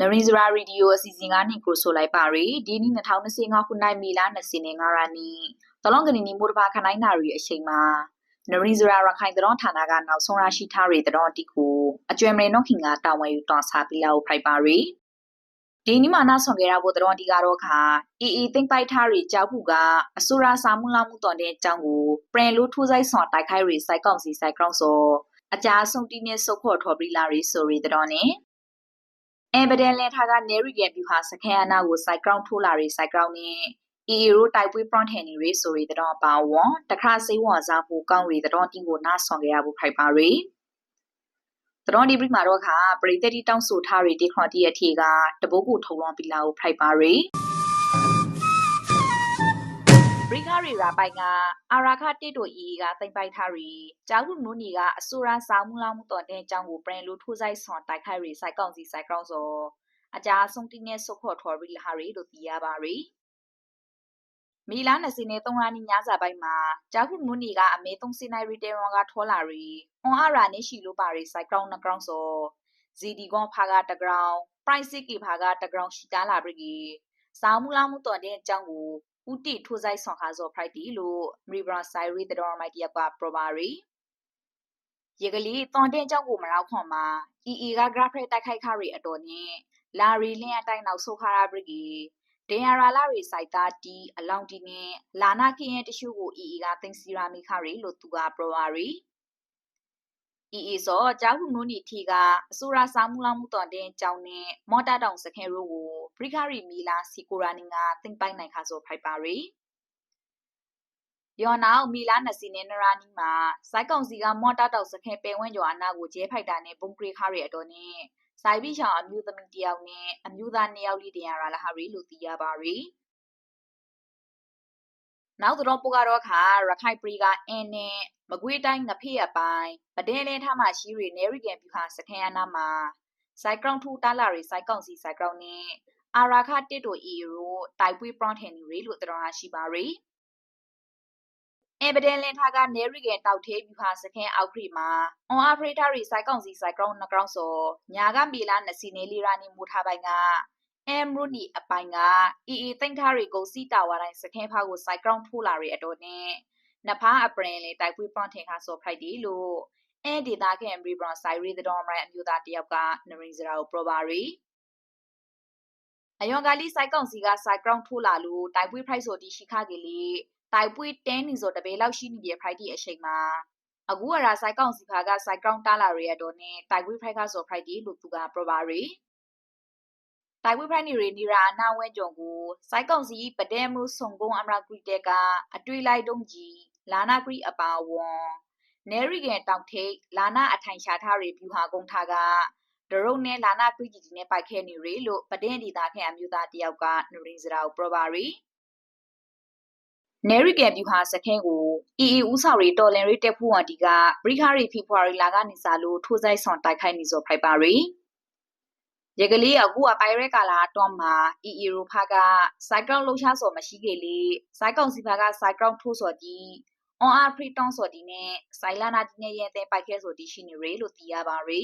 နရင်စရာရေဒီယိုအစီအစဉ်ကနေကိုဆိုလိုက်ပါရီဒီနေ့2025ခုနှစ်မေလ25ရက်နေ့တလောင်းကနေနီမိုတဘာခနိုင်နာရီအချိန်မှာနရင်စရာရခိုင်တရောဌာနကနောက်ဆုံးရရှိထားရီတရောတီကိုအကျွမ်းမရင်နှုတ်ခင်ကတာဝန်ယူတောင်းစားပြီးလောက်ဖိုက်ပါရီဒီနေ့မှနားဆောင်ခဲ့ရဖို့တရောတီကတော့ခါအီအီသိမ့်ပိုက်ထားရီကြောက်မှုကအဆိုရာစာမှုလာမှုတော်တဲ့အကြောင်းကိုပရင်လို့ထိုးဆိုင်ဆောင်တိုက်ခိုက်ရီစိုက်ကောက်စီစိုက်ကောက်စောအကြဆုံးတီးနဲ့စုပ်ဖို့ထော်ပြီးလာရီဆိုရီတရောနဲ့ အဲဗဒန်လန်ထားကနေရီဂန်ဗျူဟာစကန်အနာကိုစိုက်ကောင်ထိုးလာရီစိုက်ကောင်နဲ့အီအီရိုတိုက်ပွဲပရွန်ထန်နီရီဆိုရီတော့ပါဝွန်တခါစေးဝါစားဖို့ကောင်းရီတော့တင်းကိုနားဆောင်ကြရဖို့ဖိုက်ပါရီတတော်ဒီပရိမာတော့ခါပရိသတ်တီတောင်းဆိုထားရီတီခွန်တီရဲ့ထေကတဘိုးကိုထုံလွန်ပြီးလာကိုဖိုက်ပါရီ ဘရိခရီရာပိုင်ကအာရာခတစ်တို့ဤကသိမ့်ပိုက်ထားရီကြောက်မှုနုနီကအဆူရာဆောင်းမှုလောင်းမှုတော်တဲ့အကြောင်းကိုပရင်လူထိုးဆိုင်ဆွန်တိုက်ခိုက်ရီစိုက်ကောင်းစီစိုက်ကောင်းစောအကြာဆုံးတင်းနဲ့ဆုတ်ခေါ်ထော်ရီလာရီလို့သိရပါရီမီလာ20နဲ့3ရာနီညစာပိုင်းမှာကြောက်ခုနုနီကအမေ3စင်နိုင်ရီတေရွန်ကထောလာရီအွန်အရာနဲ့ရှိလို့ပါရီစိုက်ကောင်းနှကောင်စောဇီဒီကွန်ဖာကတကောင်ပရိုက်စစ်ကီဖာကတကောင်ရှိတာလာပြီဆောင်းမှုလောင်းမှုတော်တဲ့အကြောင်းကို ဥတီထိုးဆိုင်ဆောင်ခါစောဖိုက်တီလို့မရီဘရာဆိုင်ရီတတော်မိုက်တီယကပရဘာရီရေကလေးတန်တဲ့အကြောင်းကိုမရောက်ခွန်မှာအီအီကဂရာဖရက်တိုက်ခိုက်ခရီအတော်နဲ့လာရီလင်းအတိုင်းနောက်ဆိုခါရာဘရီကီဒင်ယာရာလာရီစိုက်သားတီအလောင်တီနဲ့လာနာခင်းရဲ့တရှုကိုအီအီကသိစီရာမီခရီလို့သူကပရဘာရီ အီအီဆိုကြောက်မှုနုနီထီကအဆိုရာစာမှုလောင်မှုတော်တဲ့ကြောင်းနဲ့မော်တာတောင်စခဲရိုးကိုပရိခရီမီလာစီကိုရာနင်ကတင်ပိုင်နိုင်ခါဆိုဖိုက်ပါရီယောနာမီလာနစီနေနရာနီမှာစိုက်ကောင်စီကမော်တာတောက်စခဲပယ်ဝန်းကျော်အနာကိုကျဲဖိုက်တာနဲ့ဘုံပရိခရီအတော်နဲ့စိုက်ပြီးချောင်အမျိုးသမီးတယောက်နဲ့အမျိုးသားနှစ်ယောက်လေးတင်ရလာဟာရီလို့သိရပါရီ နောက်တော့ပိုကတော့ခါရခိုင်ပရီကအင်းနဲ့မကွေးတိုင်းငဖေးအပိုင်းပဒင်းလင်းထားမှရှိရီနေရီကန်ပြူဟာစခန်းအနာမှာစိုက်ကောင်ထူတာလာရီစိုက်ကောင်စီစိုက်ကောင်နဲ့အာရာခတစ်တို့အီရိုတိုက်ပွေးပရွန်ထန်နီရီလို့တော်ဟာရှိပါရီအဗဒန်လင်ထားကနေရီကန်တောက်သေးပြူဟာစခန်းအောက်ခရီမှာအွန်အာဖရိတာရီစိုက်ကောင်စီစိုက်ကောင်နှကောင်စောညာကမီလာနစီနေလီရာနီမူထားပိုင်းက အမ်ရူနီအပိုင်ကအီအီသိမ့်ထားရီကိုစီတာဝါတိုင်းစခန်းဖားကိုစိုက်ကောင်ထိုးလာရီအတော်နဲ့နဖားအပရင်လေတိုက်ပွေးပရွန်ထင်ခါစောဖိုက်ဒီလို့အဲဒေတာခင်ဘရီဘရွန်ဆိုင်ရီဒတော်မရိုင်အမျိုးသားတယောက်ကနရင်စရာကိုပရပါရီအယောင်ကလေးစိုက်ကောင်စီကစိုက်ကောင်ထိုးလာလို့တိုက်ပွေးဖရိုက်ဆိုတီရှိခါကလေးတိုက်ပွေးတင်းနေဆိုတပေလောက်ရှိနေပြဖိုက်တီအချိန်မှာအခုအရာစိုက်ကောင်စီဖာကစိုက်ကောင်တာလာရရတော့နဲ့တိုက်ပွေးဖိုက်ကဆိုဖိုက်တီလို့သူကပရပါရီ တိုက်ပွဲဖိုင်နီရီနီရာအနာဝဲကြုံကိုစိုက်ကောင်စီပဒဲမှုဆုံကုန်းအမရာဂရီတက်ကအတွေ့လိုက်တုံးကြီးလာနာဂရီအပါဝွန်နေရီကန်တောင်ထိတ်လာနာအထိုင်ရှာထားရီဗျူဟာကုန်းထားကဒရုံနဲ့လာနာဂရီကြီးနဲ့ပိုက်ခဲနေရီလို့ပဒင်းဒီသားခဲအမျိုးသားတယောက်ကနရင်းစရာကိုပရပါရီနေရီကန်ဗျူဟာစခင်းကိုအီအီဦးဆောင်ရီတော်လန်ရီတက်ဖူဝန်တီကဘရိခရီဖေဖော်ဝါရီလကနေစလို့ထိုးဆိုင်ဆောင်တိုက်ခိုက်နေစောဖိုက်ပါရီ ရကလေးအခုအပိုင်ရဲကာလာတော့မှာအီအီရိုဖာကစိုက်ကောင်လှုပ်ရှားစော်မရှိခဲ့လေစိုက်ကောင်စီဖာကစိုက်ကောင်ထိုးစော်ကြီးအွန်အားဖရီတောင်းစော်ဒီနဲ့စိုင်လာနာဒီနဲ့ရဲ့တဲ့ပိုက်ခဲစော်ဒီရှိနေရလို့သိရပါရီ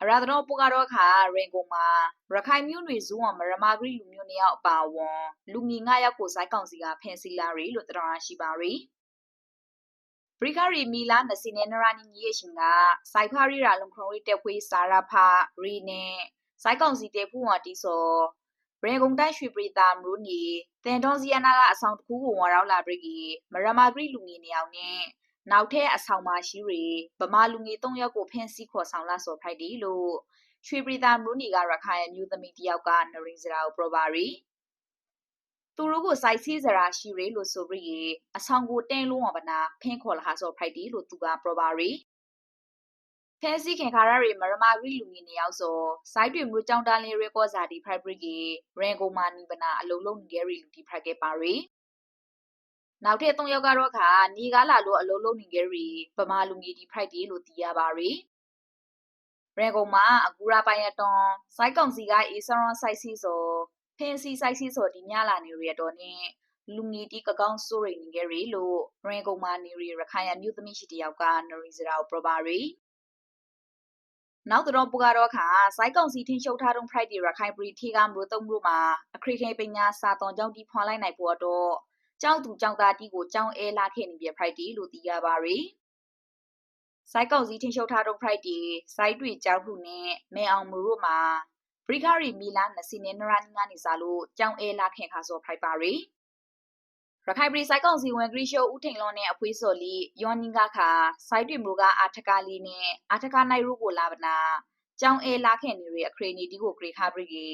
အရာတော်ပူကတော့ခါရင်ကုန်မှာရခိုင်မျိုးတွေဇူးဝမရမာဂရီလူမျိုးနှစ်ယောက်အပါဝွန်လူငီ9ယောက်ကိုစိုက်ကောင်စီကဖန်စီလာရီလို့တော်ရရှိပါရီဘ ရိခရီမီလာနစီနေနရာနီညီရရှင်ကစိုက်ဖာရီရာလုံခရုံးတက်ဖွေးစာရာဖာရီနဲ့စိုက်ကောင်စီတေဖူဝါတီဆိုဘရင်ကုံတိုင်းရွှေပရိသာမရူနီတင်တော်စီယနာကအဆောင်တစ်ခုကိုဝါရောက်လာပြီကြီးမရမာဂရီလူငီနေအောင်နဲ့နောက်ထပ်အဆောင်မရှိရီဗမာလူငီ၃ယောက်ကိုဖမ်းဆီးခေါ်ဆောင်လာဆိုဖိုက်ဒီလို့ရွှေပရိသာမရူနီကရခိုင်အမျိုးသမီးတယောက်ကနရင်းစရာကိုပရပါရီ သူတို့ကိုစိုက်စီးစရာရှိရလို့ဆိုပြီးအဆောင်ကိုတင်းလုံးဝပနာဖင်းခေါ်လာဆိုဖိုက်တီလို့သူကပရပါရီဖဲစီခင်ခါရရီမရမာဂရီလူငင်းနေရောက်ဆိုစိုက်တွေမျိုးကြောင်းတန်းလေးရေကောဇာဒီဖိုက်ဘရီကရင်ကိုမာနီပနာအလုံးလုံးငယ်ရီလူဒီဖရက်ခဲ့ပါရီနောက်ထပ်၃ယောက်ကတော့ခါညီကားလာလို့အလုံးလုံးနေခဲ့ရီဗမာလူငီဒီဖရိုက်တီလို့သိရပါရီရင်ကုန်မှာအကူရာပိုင်ရတွန်စိုက်ကောင်စီကအေဆရွန်စိုက်စီဆို ဖင်စီဆိုင်စီဆိုဒီညလာနေရတော့နဲ့လူငီတီကကောင်းစိုးရိမ်နေကြရီလို့ရင်ကုန်မာနေရီရခိုင်အမျိုးသမီးရှိတယောက်ကနရီစရာကိုပရပါရီနောက်တော့ပူကတော့ခါစိုက်ကောင်စီထင်းရှုပ်ထားတုံး Friday ရခိုင်ပရီထီကမလို့သုံးလို့မှာအခရိခေပညာစာသွန်ကြောင့်ဒီဖွာလိုက်နိုင်ဖို့တော့ကြောက်သူကြောက်သားတီကိုကြောင်းအဲလာခဲ့နေပြ Friday လို့သိရပါရီစိုက်ကောင်စီထင်းရှုပ်ထားတုံး Friday စိုက်တွေကြောက်ခုနဲ့မဲအောင်မူတို့မှာ ပရိခရီမီလာနစီနေနရာနီငါနေစားလို့ကြောင်းအဲလာခင်ခါစော Friday ပါရီရခိုင်ပြည်စိုက်ကောင်စီဝင်ဂရီရှိုဦးထိန်လွန်နဲ့အဖွေးစော်လီယောနင်းကခါစိုက်တွေမျိုးကအာထကာလီနဲ့အာထကာနိုင်ရုကိုလာပနာကျောင်းအဲလာခဲ့နေရအခရေနီတီကိုဂရီခါဘရီကေ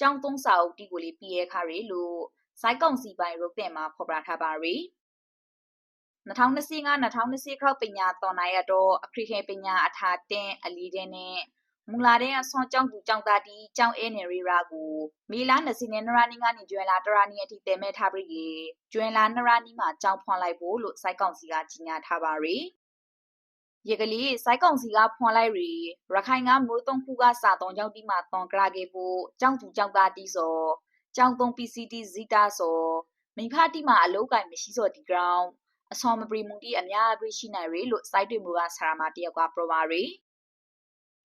ကျောင်းသုံးစာအုပ်တီကိုလေးပြဲခါရီလို့စိုက်ကောင်စီပိုင်ရုပ်တဲ့မှာဖော်ပြထားပါရီ2025-2026ခေတ်ပညာတော်နိုင်ရတော့အခရိခေပညာအထာတင်းအလီတဲ့နဲ့ မူလာတဲ့အဆွန်ကြောင့်သူကြောင့်တာတီကြောင့်အဲနေရီရာကိုမီလာနစီနေနရာနီကနေကျွဲလာတရာနီအထိတဲမဲ့ထားပြီးကြီးကျွဲလာနရာနီမှာကြောင်းဖွန်လိုက်ဖို့လို့စိုက်ကောင်စီကကြီးညာထားပါရီရေကလေးစိုက်ကောင်စီကဖွန်လိုက်ရီရခိုင်ကမိုးသုံးခုကစာတုံးကြောင့်ဒီမှာတွန်ကြခဲ့ဖို့ကြောင့်သူကြောင့်တာတီစောကြောင့်သုံး PCT ဇီတာစောမိဖတီမှာအလုတ်ကင်မရှိစောဒီကောင်အစောမပရီမူတီအများအပြည့်ရှိနိုင်ရီလို့စိုက်တွေမျိုးကဆရာမတယောက်ကပြောပါရီ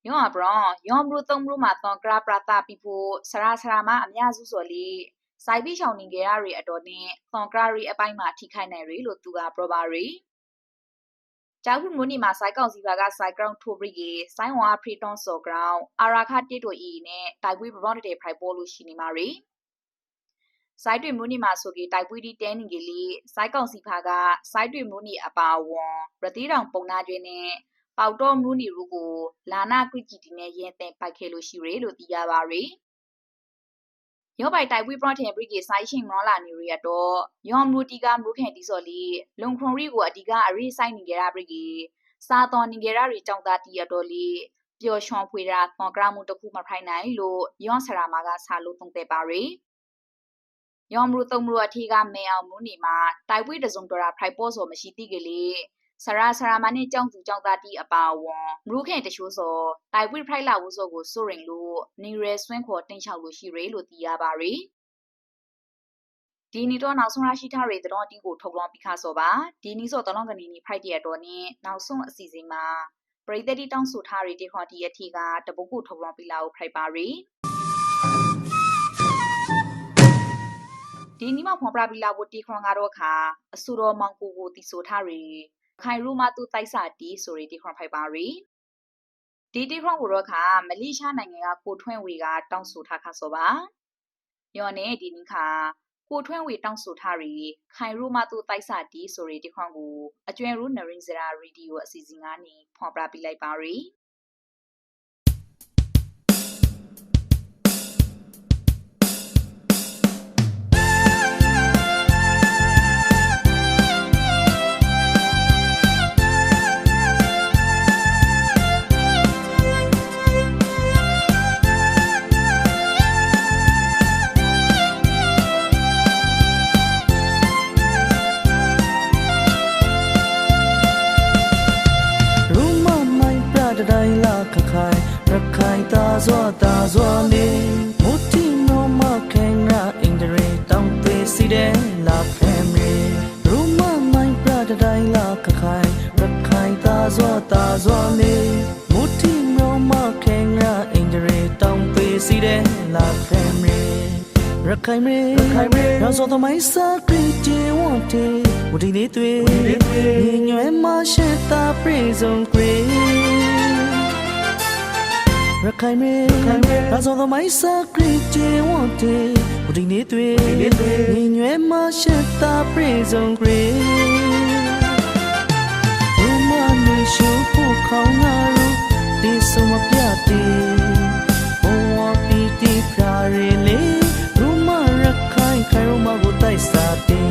ယောအဘရောယောမလို့သုံးလို့မှာတော့ကရာပရာတာပီဖို့ဆရာဆရာမအများစုဆိုလေစိုက်ပြီးရှောင်းနေကြရရီအတော်နဲ့သွန်ကရာရီအပိုင်းမှာထိခိုက်နိုင်ရီလို့သူကပြောပါရီကျောက်ခုမိုနီမှာစိုက်ကောင်စီဘာကစိုက်ဂရောင်းထိုးပြီးကြီးစိုင်းဝါဖရီတွန်ဆိုဂရောင်းအာရာခတစ်တို့ဤနဲ့တိုက်ပွေးဘရော့တဲ့ဖိုင်ပေါ်လို့ရှိနေမှာရီစိုက်တွေမိုနီမှာဆိုကြီးတိုက်ပွေးဒီတဲနေကြီးလေးစိုက်ကောင်စီဖာကစိုက်တွေမိုနီအပါဝွန်ရတိတောင်ပုံနာကျွင်းနဲ့ ပေါတော့မူနီရူကိုလာနာကွီဂျီတီနဲ့ရင်တဲ့ပိုက်ခဲလို့ရှိရလို့သိရပါရီယောပိုင်တိုက်ပွေးပရထင်ပရိကေဆိုင်ရှင်မောလာနေရတော့ယောမူတီကမူခင်တီစော်လီလုံခွန်ရီကိုအဓိကအရိဆိုင်နေကြရပရိကေစာတော်နေကြရရီကြောင့်သားတီရတော်လီပျော်ရွှန်ဖွေတာကွန်ဂရမှုတခုမဖိုင်နိုင်လို့ယောဆရာမကဆာလို့သုံးတဲ့ပါရီယောမရူသုံးမရအထီကမဲအောင်မူနေမှာတိုက်ပွေးတစုံတော်ရာဖိုက်ပေါ်ဆိုမရှိတိကလေး ဆရာဆရာမနဲ့ကြောင်းသူကြောင်းသားတီအပါဝွန်မရုခင်တချို့စောတိုင်ပွိဖိုက်လာဝုစောကိုစိုးရင်လို့နေရဲဆွင်းခေါ်တင်ချောက်လို့ရှိရလို့သိရပါရီဒီနီတော့နောက်ဆုံးရရှိထားရတဲ့တော့တီကိုထုတ်လွှင့်ပြီးခါစောပါဒီနီဆိုတော့ကနေနီဖိုက်တဲ့တော့နင်းနောက်ဆုံးအစီအစဉ်မှာပရိသတ်တီတောင်းဆိုထားရတဲ့ခေါ်တီအထီကတပုတ်ကိုထုတ်လွှင့်ပြီးလာကိုဖိုက်ပါရီဒီနီမှာဖွန်ပရာဘီလာဘိုတီခွန်ကတော့ခါအဆူတော်မောင်ကိုကိုတီဆိုထားရီ ခိုင်ရူမာတူတိုက်စာတီဆိုရီတီခွန်ဖိုက်ပါရီဒီတီခွန်ကိုတော့ခါမလေးရှားနိုင်ငံကကိုထွန်းဝေကတောင်းဆိုထားခါဆိုပါယောနဲ့ဒီနည်းခါကိုထွန်းဝေတောင်းဆိုထားရီခိုင်ရူမာတူတိုက်စာတီဆိုရီတီခွန်ကိုအကျွဲရူနရင်စရာရီဒီယိုအစီအစဉ်ကနေဖော်ပြပေးလိုက်ပါရီ စွာတာစွာလေးမူတီနောမခဲငါအင်ဒရီတောင်းသေးစီတဲ့လာဖမ်ရီရခိုင်မေရခိုင်မေရောစောသမိုင်းစာခရီတီဝတ်တီဝတီလေးတွေညွဲမရှက်တာပြေဆုံးခရီရခိုင်မေရာဇောသမိုင်းစာခရစ်တီဝတ်တေဘုဒိနေတွေညင်ရွယ်မရှက်တာပြေဆုံးခရီရူမနီ ရှုဖို့ခေါင်းငါရူဒီစုံမပြတေဘဝပီတီဖရာရီလေရူမရခိုင်ခိုင်ရူမကိုတိုက်စာတေ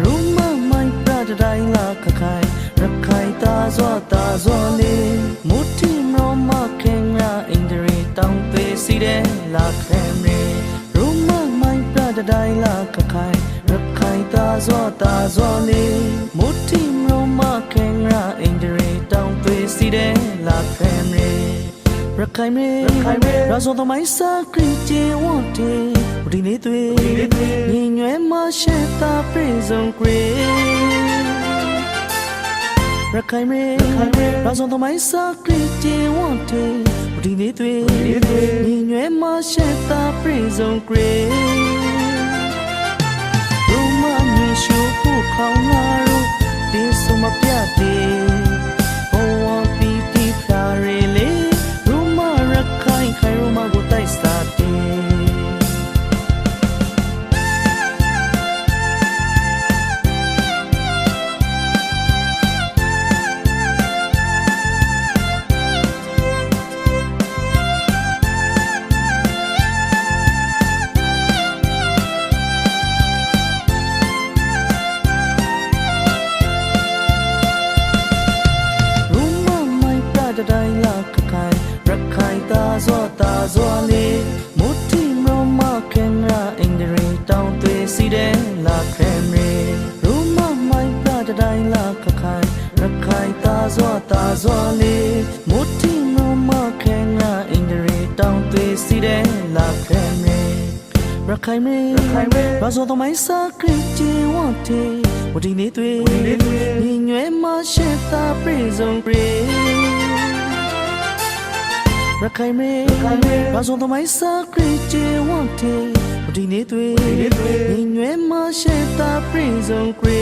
ရူမမိုင်းပရဒတိုင်းလာခခိုင်ရခိုင်တာဇွာတာဇွာလေးမူတီမရောမခင်ရအင်ဒရီတောင်းပေးစီတဲ့လာခဲမရီရူမမိုင်းပရဒတိုင်းလာခခိုင်ရခိုင်တာဇွာတာဇွာလေး ရခိုင်မေရခိုင်မေရာဇောသမိုင်းစာခရစ်တီဝတ်တီဒီနေ့တွေညီညွဲမရှက်တာပြေဆုံးခရီရခိုင်မေရာဇွန်သမိုင်းစာခရစ်တီဝတ်တေဒီနေ့တွေညီညွဲမရှက်တာပြေဆုံးဂရေရူမမီရှုဖို့ခေါင်းလာလို့ဒီစမပြတ်တယ် တာဇောလေးမုတိမရမခင်ရာအင်္ဂရီတောင်းသွေးစီတဲ့လာခဲမေရူမမိုင်ပြတတိုင်းလာခခိုင်ရခိုင်တာဇောတာဇောလေးမုတိမရမခင်ရာအင်္ဂရီတောင်းသွေးစီတဲ့လာခဲမေရခိုင်မေရခိုင်မေဘာသာသမိုင်းစာခရစ်တီဝတ်တေဝဒီနေတွေညီညွဲမရှက်တာပြေဆုံးပြေ ရခိုင်မေဘာသာသမိုင်းစာခရစ်တီဝတ်တေဝဒီနေတွေညီညွဲမရှက်တာပြေဆုံးပြေ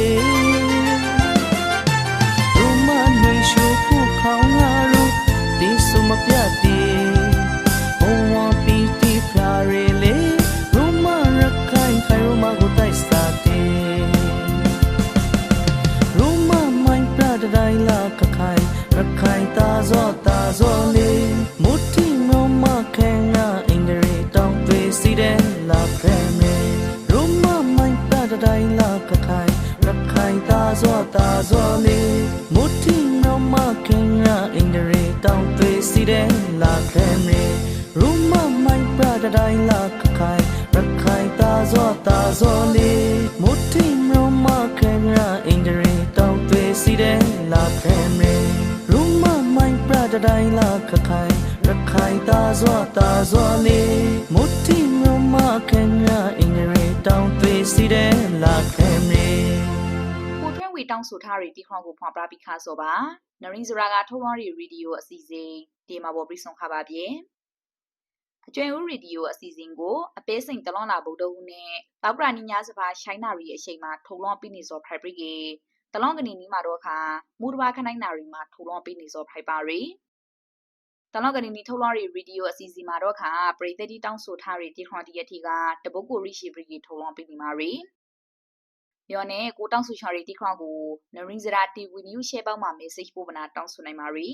ရူမနေရှုဖို့ခေါင်းလာလို့ဒီစမပြတ် တတိုင်းလာခခိုင်ရခိုင်တာဇောတာဇောလေးမုတိမမခဲငါအင်္ဂရီတောင်းသွေးစီတဲ့လာခဲမေရူမမိုင်ပြတတိုင်းလာခခိုင်ရခိုင်တာဇောတာဇောလေးမုတိမမခဲငါအင်္ဂရီတောင်းသွေးစီတဲ့လာခဲမေကိုထွန်းဝေတောင်းဆိုထားတဲ့တီခေါန်ကိုဖွာပရာပိခါဆိုပါနရင်းစရာကထုံးဝရီရေဒီယိုအစီအစဉ်ဒီမှာပေါ်ပြီးဆုံးခါပါပြေ အကျွမ်းဦးရေဒီယိုအစီအစဉ်ကိုအပေးစိန်တလွန်လာဗုဒ္ဓဟူးနဲ့တောက်ကရနီညာစပါရှိုင်းနာရီအချိန်မှာထုံလွန်ပြီးနေစောဖိုက်ပရိကေတလွန်ကနေနီမှာတော့ခါမူတဘာခနိုင်နာရီမှာထုံလွန်ပြီးနေစောဖိုက်ပါရီတလောကနေနီထုတ်လွှင့်ရီရေဒီယိုအစီအစဉ်မှာတော့ခါပရိသတ်တီတောင်းဆိုထားတဲ့တီခွန်တီအထီကတပုတ်ကိုရိရှိပရိထုတ်လွှင့်ပြီးနေမှာရီယောနဲ့ကိုတောင်းဆိုချာရီတီခွန်ကိုနရင်းစရာတီဝီနျူရှဲပေါက်မှာ message ပို့မနာတောင်းဆိုနိုင်ပါရီ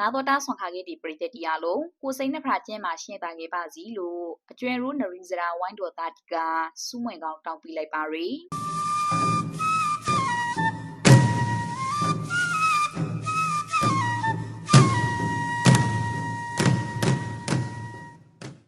နာတော်တာဆွန်ခါခဲ့ဒီပရိသတ်တီအားလုံးကိုစိမ့်နှဖရာကျင်းမှာရှင်းတာခဲ့ပါစီလို့အကျွဲရိုးနရင်းစရာဝိုင်းတော်သားတီကစူးမွင်ကောင်းတောင်းပေးလိုက်ပါရီ